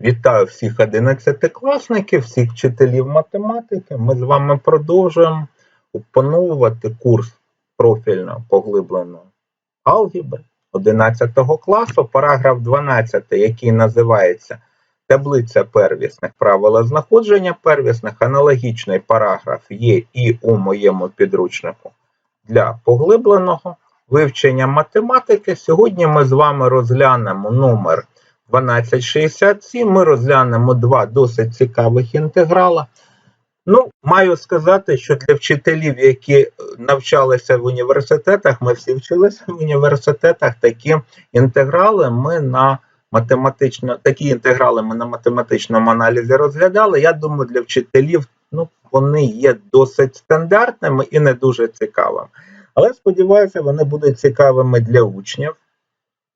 Вітаю всіх одинадцятикласників, всіх вчителів математики. Ми з вами продовжуємо опановувати курс профільно поглибленої алгебри 11 класу, параграф 12, який називається Таблиця первісних правила знаходження первісних. Аналогічний параграф є і у моєму підручнику для поглибленого вивчення математики. Сьогодні ми з вами розглянемо номер 1267 ми розглянемо два досить цікавих інтеграла. Ну, маю сказати, що для вчителів, які навчалися в університетах, ми всі вчилися в університетах, такі інтеграли ми на математично, такі інтеграли ми на математичному аналізі розглядали. Я думаю, для вчителів ну, вони є досить стандартними і не дуже цікавими. Але сподіваюся, вони будуть цікавими для учнів.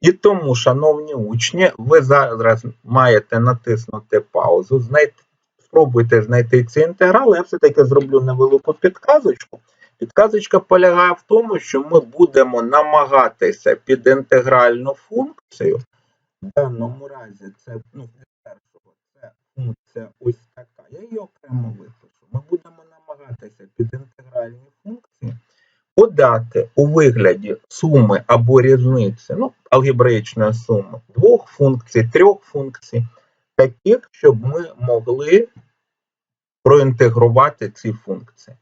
І тому, шановні учні, ви зараз маєте натиснути паузу, знайти, спробуйте знайти ці інтеграли. Я все-таки зроблю невелику підказочку. Підказочка полягає в тому, що ми будемо намагатися під інтегральну функцію. В даному разі це ну, першого це функція ось така. Я її окремо випишу. Ми будемо намагатися під інтегральні функції подати у вигляді суми або різниці, ну, алгебраїчної суми двох функцій, трьох функцій, таких, щоб ми могли проінтегрувати ці функції.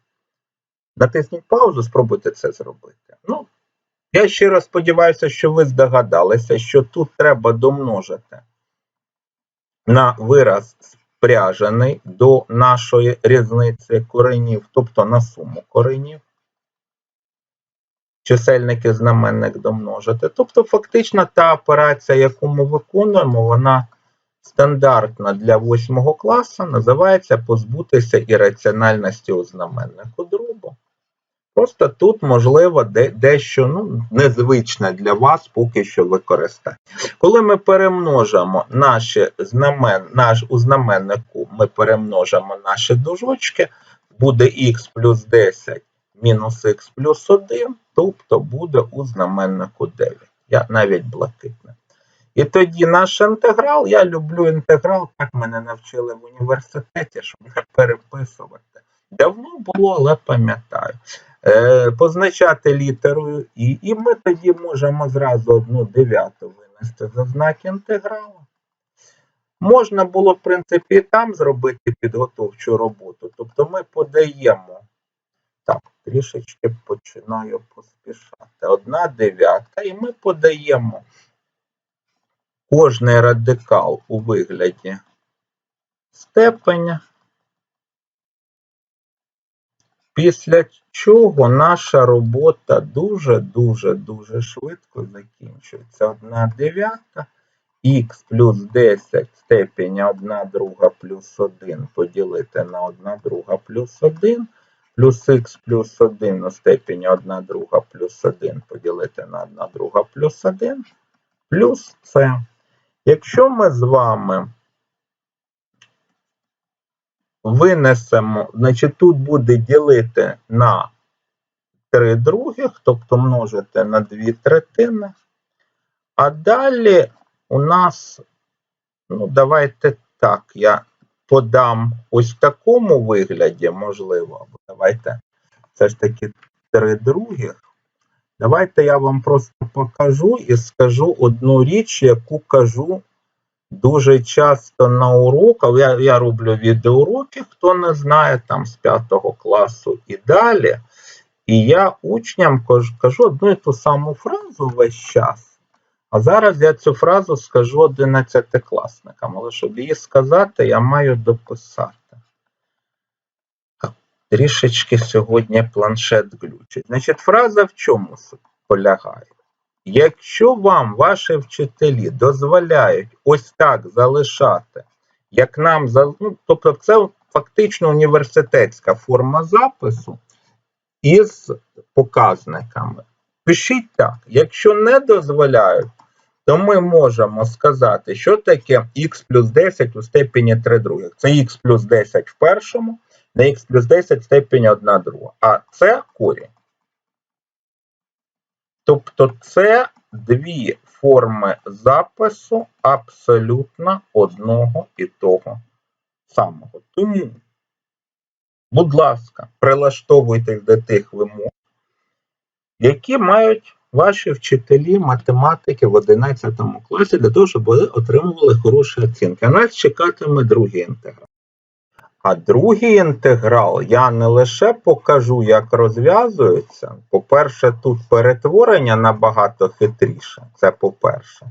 Натисніть паузу, спробуйте це зробити. Ну, я щиро сподіваюся, що ви здогадалися, що тут треба домножити на вираз спряжений до нашої різниці коренів, тобто на суму коренів чисельник і знаменник домножити. Тобто, фактично, та операція, яку ми виконуємо, вона стандартна для 8 класу, називається позбутися ірраціональності у знаменнику дробу. Просто тут, можливо, дещо ну, незвичне для вас поки що використати. Коли ми перемножимо наші знамен, наш, у знаменнику, ми перемножимо наші дужочки, буде х плюс 10 мінус х плюс 1, тобто буде у знаменнику 9. Я навіть блакитне. І тоді наш інтеграл, я люблю інтеграл, так мене навчили в університеті, щоб не переписувати. Давно було, але пам'ятаю. Е, позначати літерою І, і ми тоді можемо зразу одну дев'яту винести за знак інтегралу. Можна було, в принципі, і там зробити підготовчу роботу. Тобто ми подаємо трішечки починаю поспішати. Одна дев'ятка, і ми подаємо кожний радикал у вигляді степеня. Після чого наша робота дуже-дуже-дуже швидко закінчується. Одна дев'ята, х плюс 10 степеня 1 друга плюс 1 поділити на 1 друга плюс 1 плюс х плюс 1 у степені 1 друга плюс 1 поділити на 1 друга плюс 1 плюс це. Якщо ми з вами винесемо, значить тут буде ділити на 3 других, тобто множити на 2 третини. А далі у нас, ну, давайте так, я подам ось в такому вигляді, можливо, давайте все ж таки 3 других. Давайте я вам просто покажу і скажу одну річ, яку кажу дуже часто на уроках. Я я роблю відеоуроки, хто не знає, там з 5 класу і далі. І я учням кажу одну і ту саму фразу весь час. А зараз я цю фразу скажу одинадцятикласникам, але щоб її сказати, я маю дописати. Трішечки сьогодні планшет глючить. Значить, фраза в чому полягає? Якщо вам ваші вчителі дозволяють ось так залишати, як нам ну, тобто це фактично університетська форма запису із показниками. Пишіть так, якщо не дозволяють, то ми можемо сказати, що таке х плюс 10 у степені 3 других. Це х плюс 10 в першому, на х плюс 10 в степені 1 друга. А це корінь. Тобто це дві форми запису абсолютно одного і того самого. Тому, будь ласка, прилаштовуйтесь до тих вимог, які мають ваші вчителі математики в 11 класі для того, щоб ви отримували хороші оцінки. А нас чекатиме другий інтеграл. А другий інтеграл я не лише покажу, як розв'язується. По-перше, тут перетворення набагато хитріше. Це по-перше.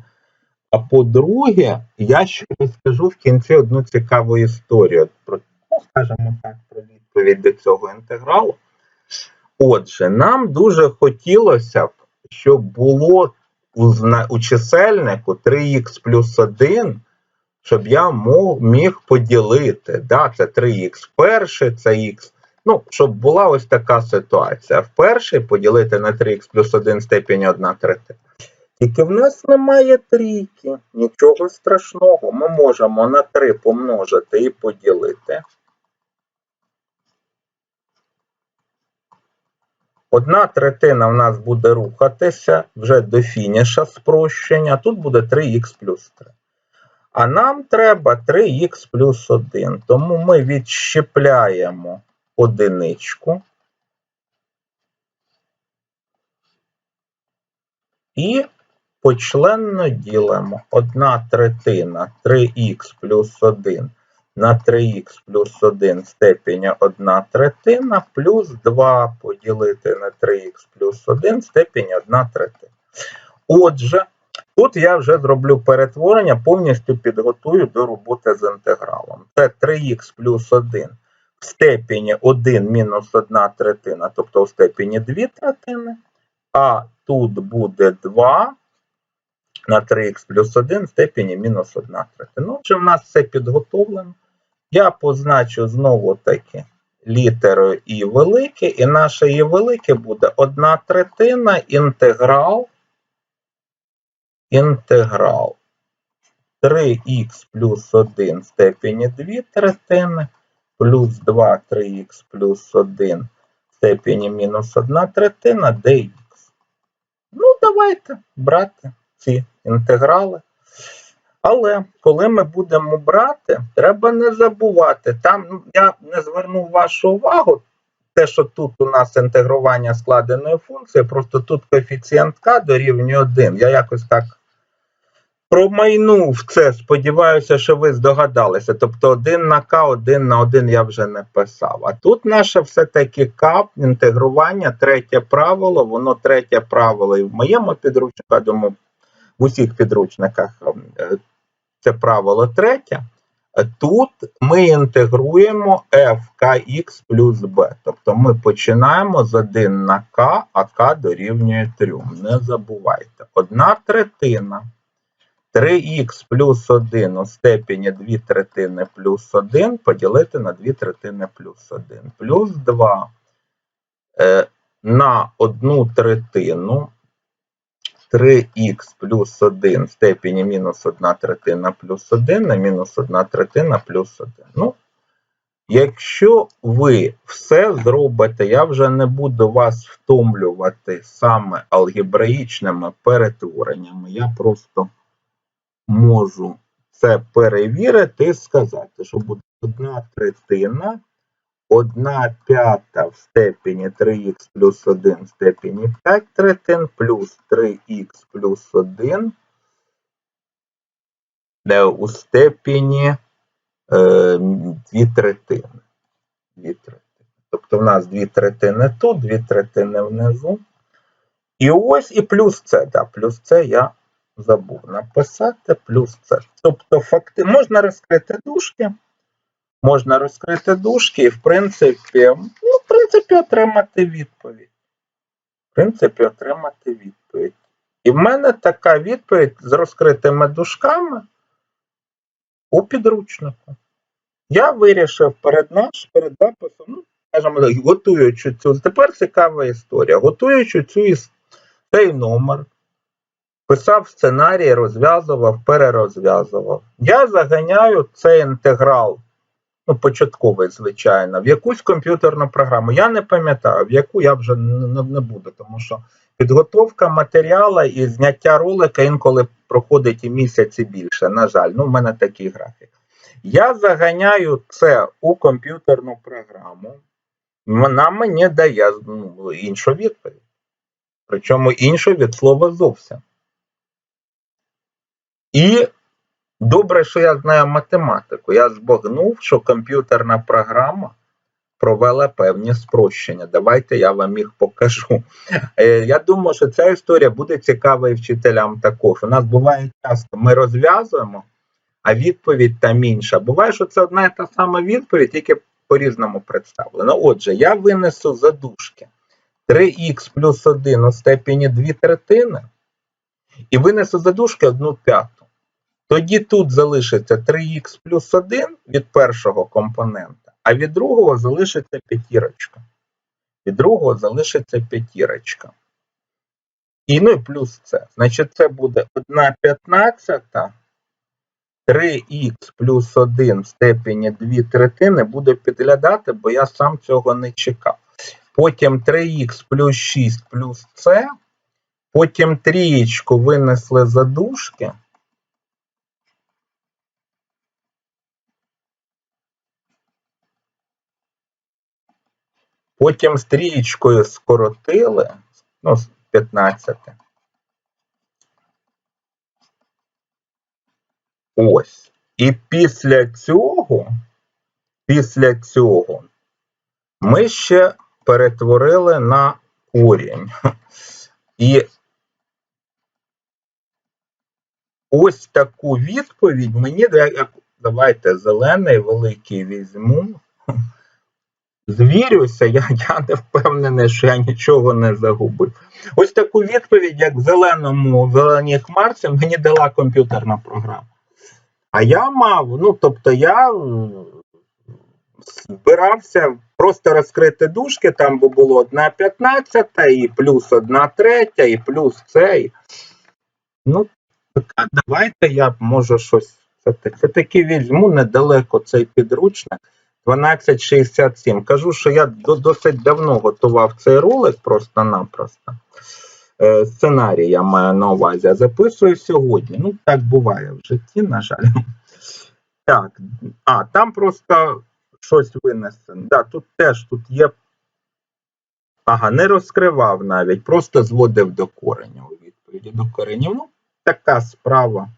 А по-друге, я ще розкажу в кінці одну цікаву історію про, ну, скажімо так, про відповідь до цього інтегралу. Отже, нам дуже хотілося б, щоб було у, чисельнику 3х плюс 1, щоб я міг поділити. Да, це 3х перше, це х. Ну, щоб була ось така ситуація. В перший поділити на 3х плюс 1 степінь 1 третя. Тільки в нас немає трійки, нічого страшного. Ми можемо на 3 помножити і поділити. Одна третина в нас буде рухатися вже до фініша спрощення. Тут буде 3х плюс 3. А нам треба 3х плюс 1. Тому ми відщепляємо одиничку. І почленно ділимо 1 третина 3х плюс 1 на 3х плюс 1 степені 1 третина плюс 2 поділити на 3х плюс 1 степені 1 третина. Отже, тут я вже зроблю перетворення, повністю підготую до роботи з інтегралом. Це 3х плюс 1 в степені 1 мінус 1 третина, тобто в степені 2 третини, а тут буде 2 на 3х плюс 1 в степені мінус 1 третина. Ну, Отже, в нас все підготовлено. Я позначу знову таки літерою І велике, і наше І велике буде 1 третина інтеграл. Інтеграл 3х плюс 1 в степені 2 третини, плюс 2 3х плюс 1 в степені мінус 1 третина dx. Ну, давайте брати ці інтеграли. Але коли ми будемо брати, треба не забувати. Там ну, я не звернув вашу увагу. Те, що тут у нас інтегрування складеної функції, просто тут коефіцієнт k дорівнює 1. Я якось так промайнув це. Сподіваюся, що ви здогадалися. Тобто 1 на k, 1 на 1 я вже не писав. А тут наше все-таки k, інтегрування, третє правило, воно третє правило і в моєму підручнику, я думаю, в усіх підручниках е, це правило третє. Тут ми інтегруємо f kx плюс b. Тобто ми починаємо з 1 на k, а k дорівнює 3. Не забувайте. Одна третина 3х плюс 1 у степені 2 третини плюс 1 поділити на 2 третини плюс 1. Плюс 2 е, на 1 третину 3х плюс 1 в степені мінус 1 третина плюс 1 на мінус 1 третина плюс 1. Ну, якщо ви все зробите, я вже не буду вас втомлювати саме алгебраїчними перетвореннями. Я просто можу це перевірити і сказати, що буде 1 третина 1 п'ята в степені 3х плюс 1 в степені 5 третин плюс 3х плюс 1 де у степені е, 2 третини. 2 третини. Тобто в нас 2 третини тут, 2 третини внизу. І ось і плюс це. Да, плюс це я забув написати, плюс це. Тобто факти, можна розкрити дужки. Можна розкрити дужки і, в принципі, ну, в принципі, отримати відповідь. В принципі, отримати відповідь. І в мене така відповідь з розкритими дужками у підручнику. Я вирішив перед наш, перед записом, ну, скажімо готуючи цю. Тепер цікава історія. Готуючи цю цей номер, писав сценарій, розв'язував, перерозв'язував. Я заганяю цей інтеграл ну, початковий, звичайно, в якусь комп'ютерну програму. Я не пам'ятаю, в яку я вже не, буду, тому що Підготовка матеріалу і зняття ролика інколи проходить і місяць і більше. На жаль, ну в мене такий графік. Я заганяю це у комп'ютерну програму. Вона мені дає ну, іншу відповідь. Причому іншу від слова зовсім. І добре, що я знаю математику. Я збагнув, що комп'ютерна програма провела певні спрощення. Давайте я вам їх покажу. Е, Я думаю, що ця історія буде цікава і вчителям також. У нас буває часто, ми розв'язуємо, а відповідь там інша. Буває, що це одна і та сама відповідь, тільки по-різному представлена. Отже, я винесу задушки 3х плюс 1 у степені 2 третини і винесу задушки 1 п'яту. Тоді тут залишиться 3х плюс 1 від першого компонента, а від другого залишиться п'ятірочка. Від другого залишиться п'ятірочка. І ну і плюс це. Значить, це буде 1 п'ятнадцята. 3х плюс 1 в степені 2 третини буде підглядати, бо я сам цього не чекав. Потім 3х плюс 6 плюс це. Потім трієчку винесли за дужки. Потім з трієчкою скоротили, ну, з 15. Ось. І після цього, після цього, ми ще перетворили на корінь. І ось таку відповідь мені, давайте зелений великий візьму. Звірюся, я, я не впевнений, що я нічого не загубив. Ось таку відповідь, як зеленому зеленій хмарці, мені дала комп'ютерна програма. А я мав, ну тобто я збирався просто розкрити дужки, там би було 1 п'ятнадцята, і плюс 1 третя, і плюс це. І... Ну, так, давайте я можу щось. Це таки візьму недалеко цей підручник. 1267. Кажу, що я досить давно готував цей ролик просто-напросто. Е, Сценарій я маю на увазі, а записую сьогодні. Ну, так буває в житті, на жаль. Так, а, там просто щось винесено. Да, тут теж тут є. Ага, не розкривав навіть, просто зводив до кореня у відповіді до коренів. Ну, така справа.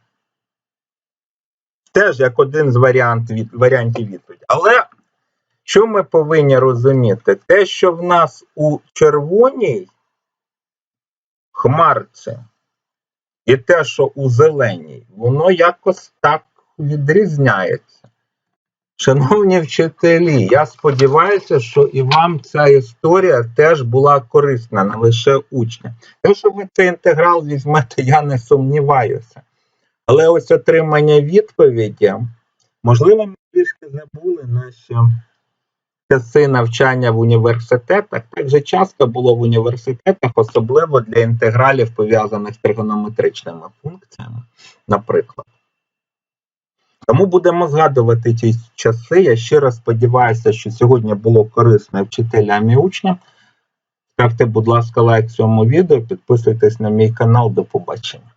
Теж як один з варіант від, варіантів відповіді. Але що ми повинні розуміти? Те, що в нас у червоній хмарці, і те, що у зеленій, воно якось так відрізняється. Шановні вчителі, я сподіваюся, що і вам ця історія теж була корисна, не лише учням. Те, що ви цей інтеграл візьмете, я не сумніваюся. Але ось отримання відповіді, можливо, ми трішки забули наші часи навчання в університетах. Так же часто було в університетах, особливо для інтегралів, пов'язаних з тригонометричними функціями, наприклад. Тому будемо згадувати ті часи. Я щиро сподіваюся, що сьогодні було корисно вчителям і учням. Ставте, будь ласка, лайк цьому відео, підписуйтесь на мій канал. До побачення.